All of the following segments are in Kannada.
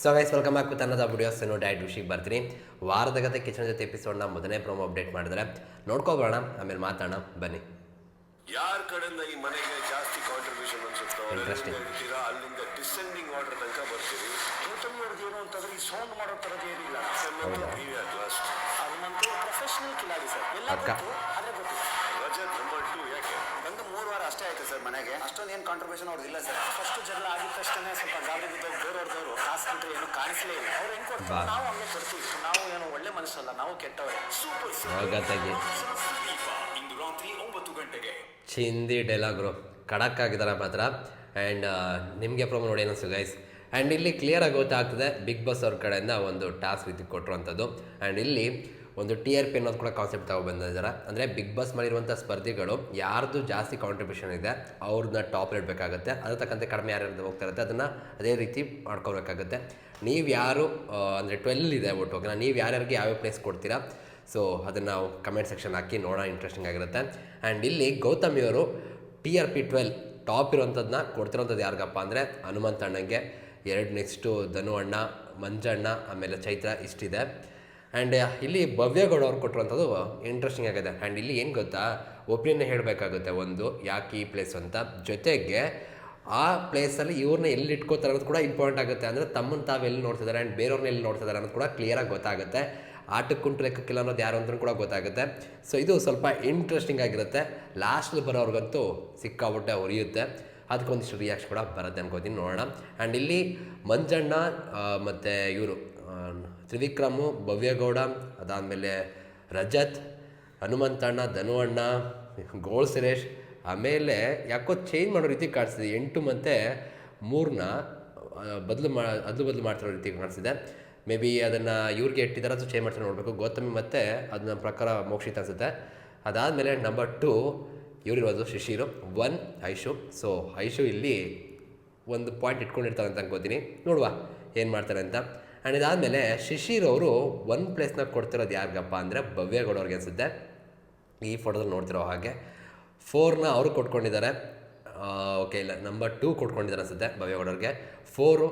So guys welcome back with ಅನ್ನದ ವಿಡಿಯೋಸ್ ಏನು ಡೈಟ್ ವಿಷಯಕ್ಕೆ ಬರ್ತೀನಿ. ವಾರದ ಗತೆ ಕಿಚನ್ ಜೊತೆ ಎಪಿಸೋಡ್ನ ಮೊದಲನೇ ಪ್ರೋಮೋ ಅಪ್ಡೇಟ್ ಮಾಡಿದ್ರೆ ನೋಡ್ಕೋಬೋಣ ಆಮೇಲೆ ಮಾತಾಡೋಣ. ಬನ್ನಿ. ಯಾರ ಕಡೆಯಿಂದ ಈ ಮನೆಗೆ ಜಾಸ್ತಿ ಕಾಂಟ್ರಿಬ್ಯೂಷನ್ ಅನ್ಸುತ್ತೋ ಇಂಟ್ರೆಸ್ಟಿಂಗ್ ಅಲ್ಲಿಂದ ಇರ್ತೀರಾ ಅಲ್ಲಿಂದ ಡಿಸೆಂಡಿಂಗ್ ಆರ್ಡರ್ ತನಕ ಬರ್ತೀರಿ ಅವ್ರದ್ದು ಏನು ಅಂತಂದ್ರೆ ಈ ಸೌಂಡ್ ಮಾಡೋ ಥರದ್ದು ಏನಿಲ್ಲ. ಅದನ್ನಂತೂ ಪ್ರೊಫೆಷನಲ್ ಕಿಲಾಡಿ ಸರ್. ಎಲ್ಲ ಅಷ್ಟೇ ಆಯ್ತು ಸರ್ ಮನೆಗೆ. ಅಷ್ಟೊಂದು ಏನು ಕಾಂಟ್ರಿಬ್ಯೂಷನ್ ಅವ್ರದ್ದು ಇಲ್ಲ ಸರ್. ಫಸ್ಟ್ ಜಗಳ ಆಗಿದ ತಕ್ಷಣ ಸ್ವಲ್ಪ ಗಾಬರಿ ಬಿದ್ದೋಗಿ ಬೇರೆಯವ್ರದವರು ಕಾಸು ಕೊಟ್ಟರೆ ಏನು ಕಾಣಿಸ್ಲೇ ಇಲ್ಲ. ಅವ್ರು ಹೆಂಗೆ ಕೊಡ್ತಾರೆ. ನಾವು ಹಂಗೆ ಕೊಡ್ತೀವಿ. ನಾವು ಏನು ಒಳ್ಳೆ ಮನಸ್ಸಲ್ಲ ನಾವು ಕೆಟ್ಟವರೇ. ಸೂಪರ್ ಇಂದು ರಾತ್ರಿ ಒಂಬತ್ತು ಗಂಟೆಗೆ ಚಿಂದಿ ಡೈಲಾಗ್ರು ಖಡಕ್ ಆಗಿದ್ದಾರೆ ಮಾತ್ರ? ಆ್ಯಂಡ್ ನಿಮಗೆ ಪ್ರೋಮೋ ನೋಡಿ ಅನ್ನಿಸ್ತು ಗೈಸ್ ಆ್ಯಂಡ್ ಇಲ್ಲಿ ಕ್ಲಿಯರಾಗಿ ಗೊತ್ತಾಗ್ತದೆ ಬಿಗ್ ಬಾಸ್ ಅವ್ರ ಕಡೆಯಿಂದ ಒಂದು ಟಾಸ್ಕ್ ರೀತಿ ಕೊಟ್ಟಿರುವಂಥದ್ದು ಆ್ಯಂಡ್ ಇಲ್ಲಿ ಒಂದು ಟಿ ಆರ್ ಪಿ ಅನ್ನೋದು ಕೂಡ ಕಾನ್ಸೆಪ್ಟ್ ತಗೊಬಂದಿದ್ದಾರೆ ಅಂದರೆ ಬಿಗ್ ಬಾಸ್ ಮಾಡಿರುವಂಥ ಸ್ಪರ್ಧಿಗಳು ಯಾರ್ದು ಜಾಸ್ತಿ ಕಾಂಟ್ರಿಬ್ಯೂಷನ್ ಇದೆ ಅವ್ರನ್ನ ಟಾಪ್ ಇಡಬೇಕಾಗುತ್ತೆ ಅದ್ರ ತಕ್ಕಂತೆ ಕಡಿಮೆ ಯಾರ್ಯಾರು ಹೋಗ್ತಾ ಇರುತ್ತೆ, ಅದನ್ನು ಅದೇ ರೀತಿ ಮಾಡ್ಕೋಬೇಕಾಗುತ್ತೆ. ನೀವು ಯಾರು ಅಂದರೆ ಟ್ವೆಲ್ ಇದೆ ಒಟ್ಟು ನೀವು ಯಾರ್ಯಾರಿಗೆ ಯಾವ್ಯಾವ ಪ್ಲೇಸ್ ಕೊಡ್ತೀರಾ? ಸೊ ಅದನ್ನು ನಾವು ಕಮೆಂಟ್ ಸೆಕ್ಷನ್ ಹಾಕಿ ನೋಡೋಣ ಇಂಟ್ರೆಸ್ಟಿಂಗ್ ಆಗಿರುತ್ತೆ. ಆ್ಯಂಡ್ ಇಲ್ಲಿ ಗೌತಮಿಯವರು T R P twelve top ಇರೋಂಥದ್ದನ್ನ ಕೊಡ್ತಿರೋಂಥದ್ದು ಯಾರಿಗಪ್ಪ ಅಂದರೆ ಹನುಮಂತ ಅಣ್ಣಂಗೆ ಎರಡು ನೆಕ್ಸ್ಟು ಧನು ಅಣ್ಣ ಮಂಜಣ್ಣ, ಆಮೇಲೆ ಚೈತ್ರ ಇಷ್ಟಿದೆ. ಆ್ಯಂಡ್ ಇಲ್ಲಿ ಭವ್ಯಗೌಡ ಅವ್ರು ಕೊಟ್ಟಿರುವಂಥದ್ದು ಇಂಟ್ರೆಸ್ಟಿಂಗ್ ಆಗಿದೆ. ಆ್ಯಂಡ್ ಇಲ್ಲಿ ಏನು ಗೊತ್ತಾ? ಒಪಿನಿಯನ್ ಹೇಳಬೇಕಾಗುತ್ತೆ ಒಂದು, ಯಾಕೆ ಈ ಪ್ಲೇಸ್ ಅಂತ. ಜೊತೆಗೆ, ಆ ಪ್ಲೇಸಲ್ಲಿ ಇವ್ರನ್ನ ಎಲ್ಲಿ ಇಟ್ಕೋತಾರೆ ಕೂಡ ಇಂಪಾರ್ಟೆಂಟ್ ಆಗುತ್ತೆ. ಅಂದರೆ ತಮ್ಮನ್ನು ತಾವು ಎಲ್ಲಿ ನೋಡ್ತಿದ್ದಾರೆ ಆ್ಯಂಡ್ ಬೇರೆಯವ್ರನ್ನ ಎಲ್ಲಿ ನೋಡ್ತಿದ್ದಾರೆ ಅನ್ನೋದು ಕೂಡ ಕ್ಲಿಯರಾಗಿ ಗೊತ್ತಾಗುತ್ತೆ. ಆಟಕ್ಕೆ ಕುಂಟು ಲೆಕ್ಕಕ್ಕಿಲ್ಲ ಅನ್ನೋದು ಯಾರು ಅಂತ ಕೂಡ ಗೊತ್ತಾಗುತ್ತೆ. ಸೊ ಇದು ಸ್ವಲ್ಪ ಇಂಟ್ರೆಸ್ಟಿಂಗ್ ಆಗಿರುತ್ತೆ. ಲಾಸ್ಟಲ್ಲಿ ಬರೋರ್ಗಂತೂ ಸಿಕ್ಕಾಬಿಟ್ಟೆ ಉರಿಯುತ್ತೆ. ಅದಕ್ಕೆ ಒಂದಿಷ್ಟು ರಿಯಾಕ್ಷನ್ ಕೂಡ ಬರುತ್ತೆ ಅನ್ಕೋತೀನಿ, ನೋಡೋಣ. ಆ್ಯಂಡ್ ಇಲ್ಲಿ ಮಂಜಣ್ಣ ಮತ್ತು ಇವರು ತ್ರಿವಿಕ್ರಮು, ಭವ್ಯಗೌಡ, ಅದಾದಮೇಲೆ ರಜತ್, ಹನುಮಂತಣ್ಣ, ಧನುವಣ್ಣ, ಗೋಳ್ ಸುರೇಶ್, ಆಮೇಲೆ ಯಾಕೋ ಚೇಂಜ್ ಮಾಡೋ ರೀತಿ ಕಾಣಿಸ್ತಿದೆ. ಎಂಟು ಮತ್ತು ಮೂರನ್ನ ಬದಲು ಮಾ, ಅದಲು ಬದಲು ಮಾಡ್ತಿರೋ ರೀತಿ ಕಾಣಿಸ್ತಿದೆ. ಮೇ ಬಿ ಅದನ್ನು ಇವ್ರಿಗೆ ಇಟ್ಟಿದ್ದಾರೆ ಅದು ಚೇಂಜ್ ಮಾಡ್ತಾರೆ ನೋಡಬೇಕು. ಗೌತಮಿ ಮತ್ತು ಅದನ್ನ ಪ್ರಕಾರ ಮೋಕ್ಷಿತ ಅನಿಸುತ್ತೆ. ಅದಾದಮೇಲೆ ನಂಬರ್ ಟು ಇವರಿರೋದು ಶಿಶಿರು ಒನ್ ಐಶು. ಸೊ ಐಶು ಇಲ್ಲಿ ಒಂದು ಪಾಯಿಂಟ್ ಇಟ್ಕೊಂಡಿರ್ತಾರೆ ಅಂತ ಅನ್ಕೋತೀನಿ. ನೋಡುವ ಏನು ಮಾಡ್ತಾರೆ ಅಂತ. ಆ್ಯಂಡ್ ಇದಾದಮೇಲೆ ಶಿಶಿರ್ ಅವರು ಒನ್ ಪ್ಲೇಸ್ನ ಕೊಡ್ತಿರೋದು ಯಾರಿಗಪ್ಪ ಅಂದರೆ ಭವ್ಯಗೌಡವ್ರಿಗೆ ಅನಿಸುತ್ತೆ. ಈ ಫೋಟೋದಲ್ಲಿ ನೋಡ್ತಿರೋ ಹಾಗೆ ಫೋರ್ನ ಅವರು ಕೊಟ್ಕೊಂಡಿದ್ದಾರೆ. ಓಕೆ ಇಲ್ಲ ನಂಬರ್ ಟೂ ಕೊಟ್ಕೊಂಡಿದ್ದಾರೆ ಅನಿಸುತ್ತೆ ಭವ್ಯಗೌಡವ್ರಿಗೆ ಫೋರು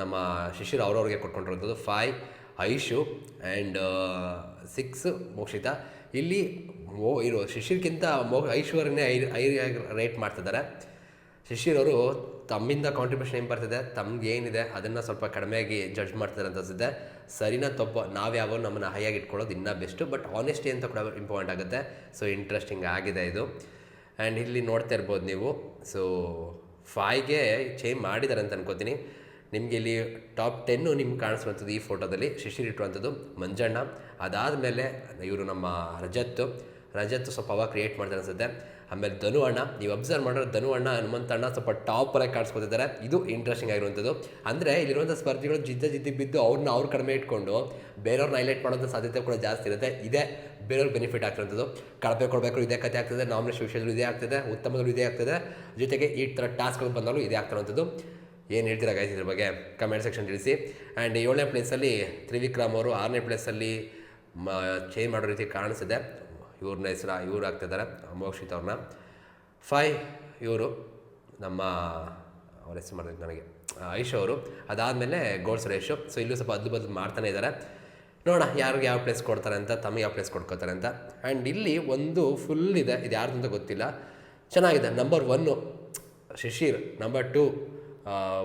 ನಮ್ಮ ಶಿಶಿರ್ ಅವ್ರವ್ರಿಗೆ ಕೊಟ್ಕೊಂಡಿರೋದು five Aishu and six Mokshitha. ಇಲ್ಲಿ ಮೋ ಇರೋ ಶಿಶಿರ್ಗಿಂತ ಮೋ, ಐಶ್ವರ್ಯನೇ ಐ ಐ ರೇಟ್ ಮಾಡ್ತಿದ್ದಾರೆ. ಶಿಶಿರ್ ಅವರು ತಮ್ಮಿಂದ ಕಾಂಟ್ರಿಬ್ಯೂಷನ್ ಏನು ಬರ್ತಿದೆ ತಮ್ಗೆ ಏನಿದೆ ಅದನ್ನು ಸ್ವಲ್ಪ ಕಡಿಮೆಯಾಗಿ ಜಡ್ಜ್ ಮಾಡ್ತಾರೆ ಅಂತ ಅನ್ಸುತ್ತೆ. ಸರಿನ ತಪ್ಪು, ನಾವು ಯಾವ ನಮ್ಮನ್ನು ಹೈಯಾಗಿ ಇಟ್ಕೊಳ್ಳೋದು ಇನ್ನೂ ಬೆಸ್ಟು ಬಟ್ ಆನೆಸ್ಟಿ ಅಂತ ಕೂಡ ಇಂಪಾರ್ಟೆಂಟ್ ಆಗುತ್ತೆ. ಸೊ ಇಂಟ್ರೆಸ್ಟಿಂಗ್ ಆಗಿದೆ ಇದು. ಆ್ಯಂಡ್ ಇಲ್ಲಿ ನೋಡ್ತಾ ಇರ್ಬೋದು ನೀವು. ಸೊ ಫೈಗೆ ಚೇಂಜ್ ಮಾಡಿದ್ದಾರೆ ಅಂತ ಅನ್ಕೋತೀನಿ. ನಿಮಗೆ ಇಲ್ಲಿ ಟಾಪ್ ಟೆನ್ನು ನಿಮ್ಗೆ ಕಾಣಿಸುವಂಥದ್ದು ಈ ಫೋಟೋದಲ್ಲಿ ಶಿಶಿರ್ ಇಟ್ಟುವಂಥದ್ದು ಮಂಜಣ್ಣ. ಅದಾದಮೇಲೆ ಇವರು ನಮ್ಮ ರಜತ್. ರಜತ್ ಸ್ವಲ್ಪ ಅವಾಗ ಕ್ರಿಯೇಟ್ ಮಾಡ್ತಾರೆ ಅನಿಸುತ್ತೆ. ಆಮೇಲೆ ಧನು ಅಣ್ಣ ನೀವು ಅಬ್ಸರ್ವ್ ಮಾಡಿದ್ರೆ ಧನು ಅಣ್ಣ ಹನುಮಂತ ಅಣ್ಣ ಸ್ವಲ್ಪ ಟಾಪರಾಗಿ ಕಾಣಿಸ್ಕೊತಿದ್ದಾರೆ. ಇದು ಇಂಟ್ರೆಸ್ಟಿಂಗ್ ಆಗಿರುವಂಥದ್ದು. ಅಂದರೆ ಇಲ್ಲಿರುವಂಥ ಸ್ಪರ್ಧಿಗಳು ಜಿದ್ದ ಜಿದ್ದಿ ಬಿದ್ದು ಅವ್ರನ್ನ ಅವ್ರು ಕಡಿಮೆ ಇಟ್ಕೊಂಡು ಬೇರೆಯವ್ರನ್ನ ಹೈಲೈಟ್ ಮಾಡೋಂಥ ಸಾಧ್ಯತೆ ಕೂಡ ಜಾಸ್ತಿ ಇರುತ್ತೆ. ಇದೇ ಬೇರೆಯವ್ರಿಗೆ ಬೆನಿಫಿಟ್ ಆಗ್ತಿರೋಂಥದ್ದು. ಕಳಪೆ ಕೊಡಬೇಕು ಇದೇ ಕತೆ ಆಗ್ತದೆ ನಾಮಿನೇಷನ್ ವಿಷಯದಲ್ಲೂ ಇದೇ ಆಗ್ತದೆ, ಉತ್ತಮದಲ್ಲೂ ಇದೇ ಆಗ್ತದೆ. ಜೊತೆಗೆ ಈ ಥರ ಟಾಸ್ಕ್ಗಳು ಬಂದಾಗಲೂ ಇದೇ ಆಗ್ತಿರೋಂಥದ್ದು. ಏನು ಹೇಳ್ತೀರಾ ಗೈಸ್ ಇದ್ರ ಬಗ್ಗೆ? ಕಮೆಂಟ್ ಸೆಕ್ಷನ್ ತಿಳಿಸಿ. ಆ್ಯಂಡ್ ಏಳನೇ ಪ್ಲೇಸಲ್ಲಿ ತ್ರಿವಿಕ್ರಮ್ ಅವರು ಆರನೇ ಪ್ಲೇಸಲ್ಲಿ ಮ ಚೇಂಜ್ ಮಾಡೋ ರೀತಿ ಕಾಣಿಸಿದೆ. ಇವ್ರನ್ನ ಹೆಸರು, ಇವ್ರು ಆಗ್ತಿದ್ದಾರೆ ಮೋಕ್ಷಿತ್ ಅವ್ರನ್ನ. ಫೈ, ಇವರು ನಮ್ಮ, ಅವ್ರ ಹೆಸರು ಮಾಡಿದ್ರು ನನಗೆ. ಐಶ್ ಅವರು. ಅದಾದಮೇಲೆ ಗೋಡ್ ಸುರೇಶು. ಸೊ ಇಲ್ಲೂ ಸ್ವಲ್ಪ ಅದ್ಲು ಬದಲು ಮಾಡ್ತಾನೆ ಇದ್ದಾರೆ ನೋಡೋಣ ಯಾರಿಗೆ ಯಾವ ಪ್ಲೇಸ್ ಕೊಡ್ತಾರೆ ಅಂತ, ತಮಗೆ ಯಾವ ಪ್ಲೇಸ್ ಕೊಡ್ಕೋತಾರೆ ಅಂತ. ಆ್ಯಂಡ್ ಇಲ್ಲಿ ಒಂದು ಫುಲ್ ಇದೆ. ಇದು ಯಾರ್ದು ಅಂತ ಗೊತ್ತಿಲ್ಲ. ಚೆನ್ನಾಗಿದೆ. Number one Shishir. Number two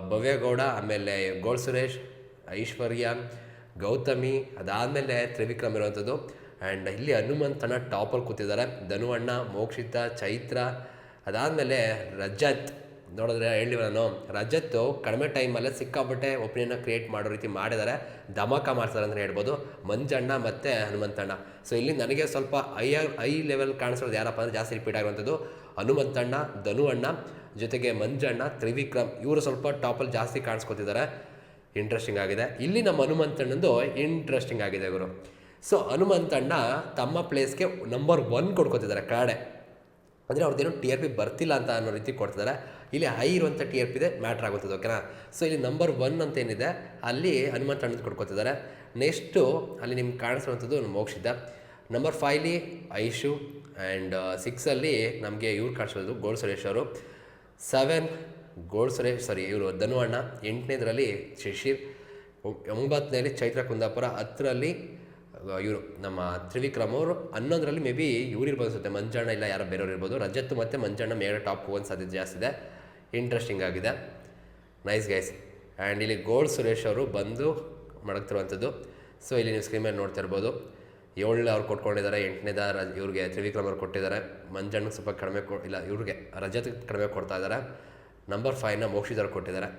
Bhavya Gowda. ಆಮೇಲೆ ಗೋಳ್ ಸುರೇಶ್, ಐಶ್ವರ್ಯ, ಗೌತಮಿ. ಅದಾದಮೇಲೆ ತ್ರಿವಿಕ್ರಮ್ ಇರುವಂಥದ್ದು. ಆ್ಯಂಡ್ ಇಲ್ಲಿ ಹನುಮಂತನ ಟಾಪಲ್ಲಿ ಕೂತಿದ್ದಾರೆ. ಧನುವಣ್ಣ, ಮೋಕ್ಷಿತ, ಚೈತ್ರ, ಅದಾದಮೇಲೆ ರಜತ್. ನೋಡಿದ್ರೆ ಹೇಳಿ ನಾನು, ರಜತ್ತು ಕಡಿಮೆ ಟೈಮಲ್ಲೇ ಸಿಕ್ಕಾಪಟ್ಟೆ ಒಪಿನಿಯನ್ನ ಕ್ರಿಯೇಟ್ ಮಾಡೋ ರೀತಿ ಮಾಡಿದ್ದಾರೆ. ಧಮಾಕ ಮಾಡ್ತಾರೆ ಅಂತಲೇ ಹೇಳ್ಬೋದು. ಮಂಜಣ್ಣ ಮತ್ತು ಹನುಮಂತಣ್ಣ ಸೊ ಇಲ್ಲಿ ನನಗೆ ಸ್ವಲ್ಪ ಐ ಐ ಲೆವೆಲ್ ಕಾಣಿಸೋದು ಯಾರಪ್ಪ ಅಂದರೆ ಜಾಸ್ತಿ ರಿಪೀಟ್ ಆಗುವಂಥದ್ದು ಹನುಮಂತಣ್ಣ ಧನುವಣ್ಣ, ಜೊತೆಗೆ ಮಂಜಣ್ಣ, ತ್ರಿವಿಕ್ರಮ್ ಇವರು ಸ್ವಲ್ಪ ಟಾಪಲ್ಲಿ ಜಾಸ್ತಿ ಕಾಣಿಸ್ಕೊತಿದ್ದಾರೆ. ಇಂಟ್ರೆಸ್ಟಿಂಗ್ ಆಗಿದೆ. ಇಲ್ಲಿ ನಮ್ಮ ಹನುಮಂತಣ್ಣಂದು ಇಂಟ್ರೆಸ್ಟಿಂಗ್ ಆಗಿದೆ ಗುರು. ಸೊ ಹನುಮಂತಣ್ಣ ತಮ್ಮ ಪ್ಲೇಸ್ಗೆ ನಂಬರ್ ಒನ್ ಕೊಡ್ಕೊತಿದ್ದಾರೆ, ಕಡೆ. ಅಂದರೆ ಅವ್ರದ್ದೇನು ಟಿ ಆರ್ ಪಿ ಬರ್ತಿಲ್ಲ ಅಂತ ಅನ್ನೋ ರೀತಿ ಕೊಡ್ತಿದ್ದಾರೆ. ಇಲ್ಲಿ ಹೈ ಇರುವಂಥ ಟಿ ಆರ್ ಪಿ ಇದೆ ಮ್ಯಾಟ್ರ್ ಆಗುತ್ತದೆ ಓಕೆನಾ ಸೊ ಇಲ್ಲಿ ನಂಬರ್ ಒನ್ ಅಂತ ಏನಿದೆ, ಅಲ್ಲಿ ಹನುಮಂತ ಅಣ್ಣ ಕೊಡ್ಕೊತಿದ್ದಾರೆ. ನೆಕ್ಸ್ಟು ಅಲ್ಲಿ ನಿಮ್ಗೆ ಕಾಣಿಸುವಂಥದ್ದು ಮೋಕ್ಷಿದ್ದ ನಂಬರ್ ಫೈವ್ಲಿ ಐಶು ಆ್ಯಂಡ್ ಸಿಕ್ಸಲ್ಲಿ ನಮಗೆ ಇವ್ರು ಕಾಣಿಸೋದು ಗೋಳ್ ಸುರೇಶ್ ಅವರು. ಸೆವೆನ್ ಗೋಲ್ಡ್ ಸುರೇಶ್ ಸಾರಿ ಇವರು ಧನುವಣ್ಣ. ಎಂಟನೇದರಲ್ಲಿ ಶಿಶಿರ್. ಒಂಬತ್ತನೇಲಿ ಚೈತ್ರ ಕುಂದಾಪುರ. ಹತ್ತರಲ್ಲಿ ಇವರು ನಮ್ಮ ತ್ರಿವಿಕ್ರಮ್ ಅವರು ಹನ್ನೊಂದರಲ್ಲಿ ಮೇ ಬಿ ಇವ್ರು ಇರ್ಬೋದು ಅನ್ಸುತ್ತೆ. ಮಂಜಣ್ಣ ಇಲ್ಲ, ಯಾರೋ ಬೇರೆಯವ್ರು ಇರ್ಬೋದು. ರಜತ್ ಮತ್ತು ಮಂಜಣ್ಣ ಮೇಲೆ ಟಾಪ್ ಹೋಗೋದು ಸಾಧ್ಯತೆ ಜಾಸ್ತಿ ಇದೆ. ಇಂಟ್ರೆಸ್ಟಿಂಗ್ ಆಗಿದೆ. ನೈಸ್ ಗೈಸ್ ಆ್ಯಂಡ್ ಇಲ್ಲಿ ಗೋಲ್ಡ್ ಸುರೇಶ್ ಅವರು ಬಂದು ಮಡಗ್ತಿರುವಂಥದ್ದು. ಸೊ ಇಲ್ಲಿ ನೀವು ಸ್ಕ್ರೀನ್ ಮೇಲೆ ನೋಡ್ತಾ ಇರ್ಬೋದು. ಏಳನೇ ಅವ್ರು ಕೊಟ್ಕೊಂಡಿದ್ದಾರೆ ಎಂಟನೇದ ರಜ, ಇವ್ರಿಗೆ ತ್ರಿವಿಕ್ರಮ್ ಅವ್ರು ಕೊಟ್ಟಿದ್ದಾರೆ. ಮಂಜಣ್ಣ ಸ್ವಲ್ಪ ಕಡಿಮೆ ಕೊ, ಇಲ್ಲ, ಇವ್ರಿಗೆ ರಜತ್ ಕಡಿಮೆ ಕೊಡ್ತಾ ಇದ್ದಾರೆ. ನಂಬರ್ ಫೈವ್ನ ಮೋಕ್ಷಿದವ್ರು ಕೊಟ್ಟಿದ್ದಾರೆ.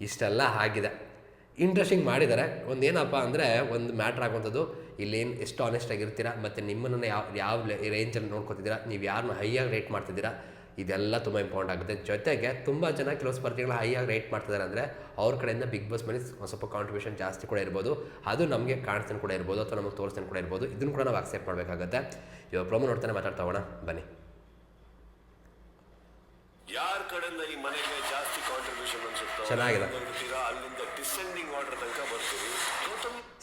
ಇಷ್ಟೆಲ್ಲ ಆಗಿದೆ. ಇಂಟ್ರೆಸ್ಟಿಂಗ್ ಮಾಡಿದ್ದಾರೆ. ಒಂದು ಏನಪ್ಪ ಅಂದರೆ, ಒಂದು ಮ್ಯಾಟ್ರ್ ಆಗುವಂಥದ್ದು. ಇಲ್ಲೇನು ಎಷ್ಟು ಆನೆಸ್ಟ್ ಆಗಿರ್ತೀರಾ ಮತ್ತು ನಿಮ್ಮನ್ನು ಯಾವ ಯಾವ ರೇಂಜಲ್ಲಿ ನೋಡ್ಕೊತಿದ್ದೀರಾ ನೀವು ಯಾರನ್ನ ಹೈಯಾಗಿ ರೇಟ್ ಮಾಡ್ತಿದ್ದೀರಾ ಇದೆಲ್ಲ ತುಂಬ ಇಂಪಾರ್ಟೆಂಟ್ ಆಗುತ್ತೆ. ಜೊತೆಗೆ ತುಂಬ ಜನ ಕೆಲವು ಸ್ಪರ್ಧಿಗಳು ಹೈಯಾಗಿ ರೇಟ್ ಮಾಡ್ತಿದ್ದಾರೆ ಅಂದರೆ ಅವ್ರ ಕಡೆಯಿಂದ ಬಿಗ್ ಬಾಸ್ ಮನೆ ಸ್ವಲ್ಪ ಕಾಂಟ್ರಿಬ್ಯೂಷನ್ ಜಾಸ್ತಿ ಕೂಡ ಇರ್ಬೋದು. ಅದು ನಮಗೆ ಕಾಣಿಸ್ತಾನೆ ಕೂಡ ಇರ್ಬೋದು ಅಥವಾ ನಮಗೆ ತೋರಿಸ್ತಾನೆ ಕೂಡ ಇರ್ಬೋದು. ಇದನ್ನು ಕೂಡ ನಾವು ಅಕ್ಸೆಪ್ಟ್ ಮಾಡಬೇಕಾಗುತ್ತೆ. ಇವಾಗ ಪ್ರೊಮೋ ನೋಡ್ತಾನೆ ಮಾತಾಡ್ತಾ ಹೋಗೋಣ. ಬನ್ನಿ. ಯಾರ ಕಡೆಯಿಂದ ಈ ಮನೆಗೆ ಜಾಸ್ತಿ ಕಾಂಟ್ರಿಬ್ಯೂಷನ್ ಅನ್ಸುತ್ತೋ ಚೆನ್ನಾಗಿದೆ. ಅಲ್ಲಿಂದ ಡಿಸೆಂಡಿಂಗ್ ಆರ್ಡರ್ ತನಕ ಗೌತಮ್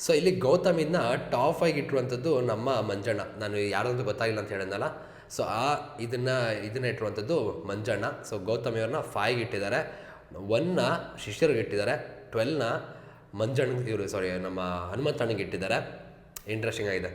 ಸೊ ಇಲ್ಲಿ ಗೌತಮಿನ ಟಾಪ್ ಆಗಿ ಇಟ್ಟಿರುವಂಥದ್ದು ನಮ್ಮ ಮಂಜಣ್ಣ. ನಾನು ಯಾರಂತೂ ಗೊತ್ತಾಗಿಲ್ಲ ಅಂತ ಹೇಳಿದ್ನಲ್ಲ. ಸೊ ಆ ಇದನ್ನು, ಇದನ್ನ ಇಟ್ಟಿರುವಂಥದ್ದು ಮಂಜಣ್ಣ. ಸೊ ಗೌತಮಿಯವ್ರನ್ನ ಫೈವ್ಗೆ ಇಟ್ಟಿದ್ದಾರೆ. ಒನ್ನ ಶಿಷ್ಯರಿಗೆ ಇಟ್ಟಿದ್ದಾರೆ. ಟ್ವೆಲ್ನ ಮಂಜಣ್ಣ, ಇವರು ಸಾರಿ ನಮ್ಮ ಹನುಮಂತಣ್ಣಗೆ ಇಟ್ಟಿದ್ದಾರೆ. ಇಂಟ್ರೆಸ್ಟಿಂಗ್ ಆಗಿದೆ.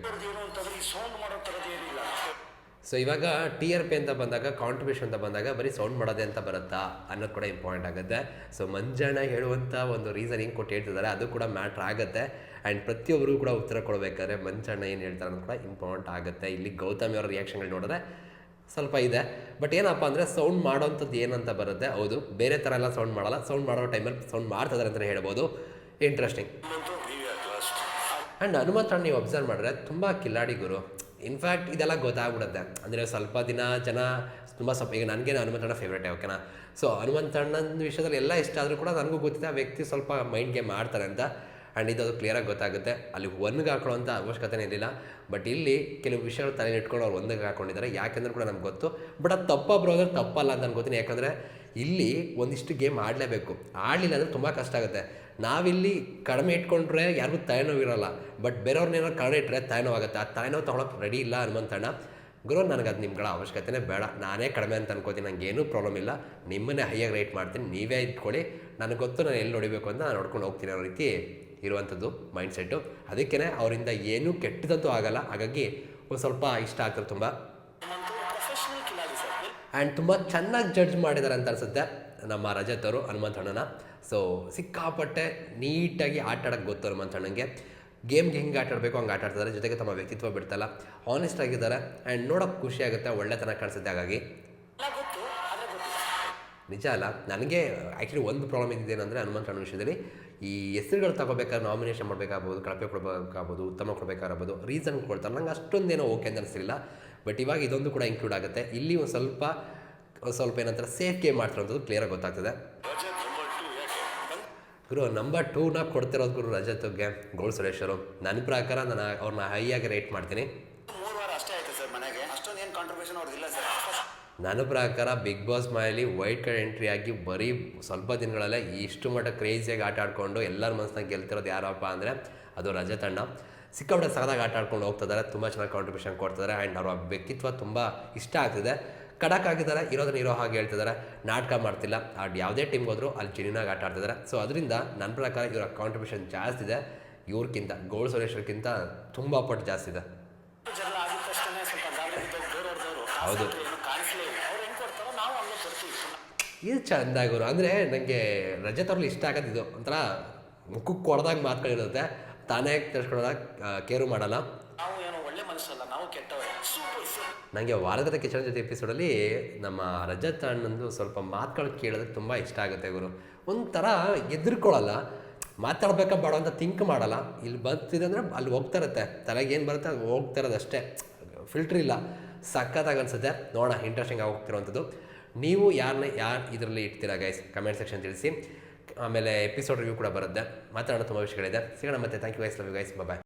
ಸೊ ಇವಾಗ ಟಿ ಆರ್ ಪಿ ಅಂತ ಬಂದಾಗ ಕಾಂಟ್ರಿಬ್ಯೂಷನ್ ಅಂತ ಬಂದಾಗ ಬರೀ ಸೌಂಡ್ ಮಾಡೋದೇ ಅಂತ ಬರುತ್ತಾ ಅನ್ನೋದು ಕೂಡ ಇಂಪಾರ್ಟೆಂಟ್ ಆಗುತ್ತೆ. ಸೊ ಮಂಜಣ್ಣ ಹೇಳುವಂಥ ಒಂದು ರೀಸನ್ ಹಿಂಗೆ ಕೊಟ್ಟು ಹೇಳ್ತಿದ್ದಾರೆ, ಅದು ಕೂಡ ಮ್ಯಾಟ್ರ್ ಆಗುತ್ತೆ. ಆ್ಯಂಡ್ ಪ್ರತಿಯೊಬ್ಬರಿಗೂ ಕೂಡ ಉತ್ತರ ಕೊಡಬೇಕಾದ್ರೆ ಮಂಚಣ್ಣ ಏನು ಹೇಳ್ತಾರೆ ಅನ್ನೋದು ಕೂಡ ಇಂಪಾರ್ಟೆಂಟ್ ಆಗುತ್ತೆ. ಇಲ್ಲಿ ಗೌತಮಿ ಅವರ ರಿಯಾಕ್ಷನ್ಗಳು ನೋಡಿದ್ರೆ ಸ್ವಲ್ಪ ಇದೆ. ಬಟ್ ಏನಪ್ಪ ಅಂದರೆ ಸೌಂಡ್ ಮಾಡೋವಂಥದ್ದು ಏನಂತ ಬರುತ್ತೆ? ಹೌದು, ಬೇರೆ ಥರ ಎಲ್ಲ ಸೌಂಡ್ ಮಾಡಲ್ಲ. ಸೌಂಡ್ ಮಾಡೋ ಟೈಮಲ್ಲಿ ಸೌಂಡ್ ಮಾಡ್ತಿದ್ದಾರೆ ಅಂತಲೇ ಹೇಳ್ಬೋದು. ಇಂಟ್ರೆಸ್ಟಿಂಗ್ ಆ್ಯಂಡ್ ಹನುಮಂತಣ್ಣ ನೀವು ಅಬ್ಸರ್ವ್ ಮಾಡಿದ್ರೆ ತುಂಬ ಕಿಲಾಡಿ ಗುರು. ಇನ್ಫ್ಯಾಕ್ಟ್ ಇದೆಲ್ಲ ಗೊತ್ತಾಗ್ಬಿಡುತ್ತೆ. ಅಂದರೆ ಸ್ವಲ್ಪ ದಿನ ಜನ ತುಂಬ ಸ್ವಲ್ಪ, ಈಗ ನನಗೇನು ಹನುಮಂತಣ್ಣ ಫೇವ್ರೇಟೇ ಓಕೆನಾ ಸೊ ಹನುಮಂತಣ್ಣನ ವಿಷಯದಲ್ಲಿ ಎಲ್ಲ ಇಷ್ಟ ಆದರೂ ಕೂಡ ನನಗೂ ಗೊತ್ತಿದೆ. ಆ ವ್ಯಕ್ತಿ ಸ್ವಲ್ಪ ಮೈಂಡ್ ಗೇಮ್ ಮಾಡ್ತಾರೆ ಅಂತ. ಆ್ಯಂಡ್ ಇದು ಅದು ಕ್ಲಿಯರಾಗಿ ಗೊತ್ತಾಗುತ್ತೆ. ಅಲ್ಲಿ ಒನ್ಗೆ ಹಾಕೊಳ್ಳೋಂಥ ಅವಶ್ಯಕತೆನೇ ಇರಲಿಲ್ಲ. ಬಟ್ ಇಲ್ಲಿ ಕೆಲವು ವಿಷಯಗಳು ತಲೆ ಇಟ್ಕೊಂಡು ಅವ್ರು ಒಂದಕ್ಕೆ ಹಾಕೊಂಡಿದ್ದಾರೆ. ಯಾಕೆಂದ್ರೆ ಕೂಡ ನಮ್ಗೆ ಗೊತ್ತು. ಬಟ್ ಅದು ತಪ್ಪ ಬ್ರೋದರ್ ತಪ್ಪಲ್ಲ ಅಂತ ಅನ್ಕೋತೀನಿ ಯಾಕಂದರೆ ಇಲ್ಲಿ ಒಂದಿಷ್ಟು ಗೇಮ್ ಆಡಲೇಬೇಕು. ಆಡಲಿಲ್ಲ ಅಂದರೆ ತುಂಬ ಕಷ್ಟ ಆಗುತ್ತೆ. ನಾವಿಲ್ಲಿ ಕಡಿಮೆ ಇಟ್ಕೊಂಡ್ರೆ ಯಾರಿಗೂ ತಲೆನೋವಿರಲ್ಲ ಬಟ್ ಬೇರೆಯವ್ರನ್ನೇನೋ ಕಡಿಮೆ ಇಟ್ಟರೆ ತಲೆನೋವಾಗುತ್ತೆ ಆ ತಲೆನೋವು ತೊಗೊಳಕ್ಕೆ ರೆಡಿ ಇಲ್ಲ ಹನುಮಂತಣ್ಣ. ಗುರು, ನನಗೆ ಅದು ನಿಮ್ಗಳ ಅವಶ್ಯಕತೆನೇ ಬೇಡ. ನಾನೇ ಕಡಿಮೆ ಅಂತ ಅನ್ಕೋತೀನಿ. ನಂಗೆ ಏನೂ ಪ್ರಾಬ್ಲಮ್ ಇಲ್ಲ. ನಿಮ್ಮನ್ನೇ ಹೈಯಾಗಿ ರೇಟ್ ಮಾಡ್ತೀನಿ. ನೀವೇ ಇಟ್ಕೊಳ್ಳಿ ನನಗೆ ಗೊತ್ತು ನಾನು ಎಲ್ಲಿ ನೋಡಿಬೇಕು ಅಂತ ನಾನು ನೋಡ್ಕೊಂಡು ಹೋಗ್ತೀನಿ ಅನ್ನೋ ರೀತಿ ಇರುವಂಥದ್ದು ಮೈಂಡ್ ಸೆಟ್ಟು ಅದಕ್ಕೇ ಅವರಿಂದ ಏನೂ ಕೆಟ್ಟದಂತೂ ಆಗಲ್ಲ. ಹಾಗಾಗಿ ಒಂದು ಸ್ವಲ್ಪ ಇಷ್ಟ ಆಗ್ತಾರೆ ತುಂಬ. ಆ್ಯಂಡ್ ತುಂಬ ಚೆನ್ನಾಗಿ ಜಡ್ಜ್ ಮಾಡಿದ್ದಾರೆ ಅಂತ ಅನಿಸುತ್ತೆ ನಮ್ಮ ರಜತ್ ಅವರು ಹನುಮಂತಣ್ಣನ ಸೊ ಸಿಕ್ಕಾಪಟ್ಟೆ ನೀಟಾಗಿ ಆಟ ಆಡೋಕ್ಕೆ ಗೊತ್ತು ಹನುಮಂತಣ್ಣಂಗೆ ಗೇಮ್ಗೆ ಹೆಂಗೆ ಆಟ ಆಡಬೇಕು, ಹಂಗೆ ಆಟ ಆಡ್ತಿದ್ದಾರೆ ಜೊತೆಗೆ ತಮ್ಮ ವ್ಯಕ್ತಿತ್ವ ಬಿಡ್ತಲ್ಲ. ಆನೆಸ್ಟ್ ಆಗಿದ್ದಾರೆ. ಆ್ಯಂಡ್ ನೋಡೋಕೆ ಖುಷಿಯಾಗುತ್ತೆ ಒಳ್ಳೆತನ ಕಾಣಿಸುತ್ತೆ ಹಾಗಾಗಿ ಎಲ್ಲ ಗೊತ್ತು ಆದರೆ ಗೊತ್ತಿಲ್ಲ ನಿಜ ಅಲ್ಲ. ನನಗೆ ಆ್ಯಕ್ಚುಲಿ ಒಂದು ಪ್ರಾಬ್ಲಮ್ ಇದ್ದಿದ್ದೇನೆಂದರೆ ಹನುಮಂತಣ್ಣ ವಿಷಯದಲ್ಲಿ ಈ ಹೆಸರುಗಳು ತಗೋಬೇಕಾದ್ರೆ ನಾಮಿನೇಷನ್ ಮಾಡಬೇಕಾಗ್ಬೋದು, ಕಳಪೆ ಕೊಡಬೇಕಾಗ್ಬೋದು, ಉತ್ತಮ ಕೊಡಬೇಕಾಗ್ಬೋದು ರೀಸನ್ ಕೊಡ್ತಾರೆ. ನಂಗೆ ಅಷ್ಟೊಂದೇನೋ ಓಕೆ ಅಂತ ಅನಿಸ್ತಿಲ್ಲ ಬಟ್ ಇವಾಗ ಇದೊಂದು ಕೂಡ ಇನ್ಕ್ಲೂಡ್ ಆಗುತ್ತೆ. ಇಲ್ಲಿ ಒಂದು ಸ್ವಲ್ಪ ಸ್ವಲ್ಪ ಏನಂತಾರೆ ಸೇಫ್ ಗೇಮ್ ಮಾಡ್ತಿರೋಂಥದ್ದು ಕ್ಲಿಯರಾಗಿ ಗೊತ್ತಾಗ್ತದೆ. ಗುರು ನಂಬರ್ ಟೂನ ಕೊಡ್ತಿರೋದು ಗುರು ರಜತ್ಗೆ ಗೋಲ್ಡ್ ಸುರೇಶರು. ನನ್ನ ಪ್ರಕಾರ ನಾನು ಅವ್ರನ್ನ ಹೈಯಾಗಿ ರೇಟ್ ಮಾಡ್ತೀನಿ ಮೂರು ವಾರ ಅಷ್ಟೇ ಆಯ್ತು ಸರ್ ಮನೆಗೆ ಅಷ್ಟೊಂದು ಏನು ಕಾಂಟ್ರಿಬ್ಯೂಷನ್ ಅವ್ರದ್ದು ಇಲ್ಲ ಸರ್ ನನ್ನ ಪ್ರಕಾರ ಬಿಗ್ ಬಾಸ್ ಮನೆಯಲ್ಲಿ ವೈಟ್ ಕಾರ್ಡ್ ಎಂಟ್ರಿ ಆಗಿ ಬರೀ ಸ್ವಲ್ಪ ದಿನಗಳಲ್ಲೇ ಇಷ್ಟು ಮಟ್ಟ ಕ್ರೇಜಿಯಾಗಿ ಆಟ ಆಡಿಕೊಂಡು ಎಲ್ಲರ ಮನಸ್ಸನ್ನ ಗೆಲ್ತಿರೋದು ಯಾರಪ್ಪ ಅಂದರೆ ಅದು ರಜತಣ್ಣ ಅಣ್ಣ. ಸಿಕ್ಕಾಪಟ್ಟೆ ಸರದಾಗಿ ಆಟ ಆಡ್ಕೊಂಡು ಹೋಗ್ತಿದ್ದಾರೆ ತುಂಬ ಚೆನ್ನಾಗಿ ಕಾಂಟ್ರಿಬ್ಯೂಷನ್ ಕೊಡ್ತಿದ್ದಾರೆ ಆ್ಯಂಡ್ ಅವರ ವ್ಯಕ್ತಿತ್ವ ತುಂಬ ಇಷ್ಟ ಆಗ್ತಿದೆ. ಕಡಕ್ ಆಗಿದ್ದಾರೆ ಇರೋದನ್ನ ಇರೋ ಹಾಗೆ ಹೇಳ್ತಿದ್ದಾರೆ ನಾಟಕ ಮಾಡ್ತಿಲ್ಲ ಅದು ಯಾವುದೇ ಟೀಮ್ಗೆ ಹೋದರೂ ಅಲ್ಲಿ ಜೆನ್ಯೂನಾಗಿ ಆಟ ಆಡ್ತಿದ್ದಾರೆ ಸೊ ಅದರಿಂದ ನನ್ನ ಪ್ರಕಾರ ಇವರ ಕಾಂಟ್ರಿಬ್ಯೂಷನ್ ಜಾಸ್ತಿ ಇದೆ. ಇವ್ರಿಗಿಂತ ಗೋಲ್ಡ್ ಸುರೇಶ್ವರ್ಗಿಂತ ತುಂಬ ಪಟ್ಟು ಜಾಸ್ತಿ ಇದೆ. ಕೊಡ್ತೀವಿ. ಇದು ಚಂದ ಗುರು ಅಂದರೆ ನನಗೆ ರಜೆ ಅವ್ರಲ್ಲಿ ಇಷ್ಟ ಆಗೋದು ಇದು. ಒಂಥರ ಮುಖಕ್ಕೆ ಕೊಡ್ದಾಗ ಮಾತುಗಳಿರುತ್ತೆ. ತಾನೇ ತರ್ಸ್ಕೊಳ್ಳೋದಾಗ ಕೇರು ಮಾಡಲ್ಲ. ನನಗೆ ವಾರದ ಕಿಚನ್ ಜೊತೆ ಎಪಿಸೋಡಲ್ಲಿ ನಮ್ಮ ರಜತ್ ಅಣ್ಣಂದು ಸ್ವಲ್ಪ ಮಾತುಗಳು ಕೇಳೋದಕ್ಕೆ ತುಂಬ ಇಷ್ಟ ಆಗುತ್ತೆ ಗುರು. ಒಂಥರ ಎದುರ್ಕೊಳ್ಳಲ್ಲ ಮಾತಾಡ್ಬೇಕಾ ಬೇಡ ಅಂತ ಥಿಂಕ್ ಮಾಡಲ್ಲ. ಇಲ್ಲಿ ಬರ್ತಿದೆ ಅಂದರೆ ಅಲ್ಲಿ ಹೋಗ್ತಾ ಇರುತ್ತೆ. ತಲೆಗೆ ಏನು ಬರುತ್ತೆ ಅದು ಹೋಗ್ತಾ ಇರೋದು ಅಷ್ಟೇ ಫಿಲ್ಟ್ರ್ ಇಲ್ಲ. ಸಖತ್ತಾಗಿ ಅನಿಸುತ್ತೆ ನೋಡೋಣ ಇಂಟ್ರೆಸ್ಟಿಂಗ್ ಆಗಿ ಹೋಗ್ತಿರೋವಂಥದ್ದು ನೀವು ಯಾರನ್ನ ಯಾರು ಇದರಲ್ಲಿ ಇಡ್ತೀರಾ ಗೈಸ್ ಕಮೆಂಟ್ ಸೆಕ್ಷನ್ ತಿಳಿಸಿ. ಆಮೇಲೆ ಎಪಿಸೋಡ್ ರಿವ್ಯೂ ಕೂಡ ಬರುತ್ತೆ. ಮಾತಾಡೋಣ ತುಂಬ ವಿಷಯಗಳಿದೆ ಸಿಗೋಣ ಮತ್ತೆ. Thank you guys love you guys bye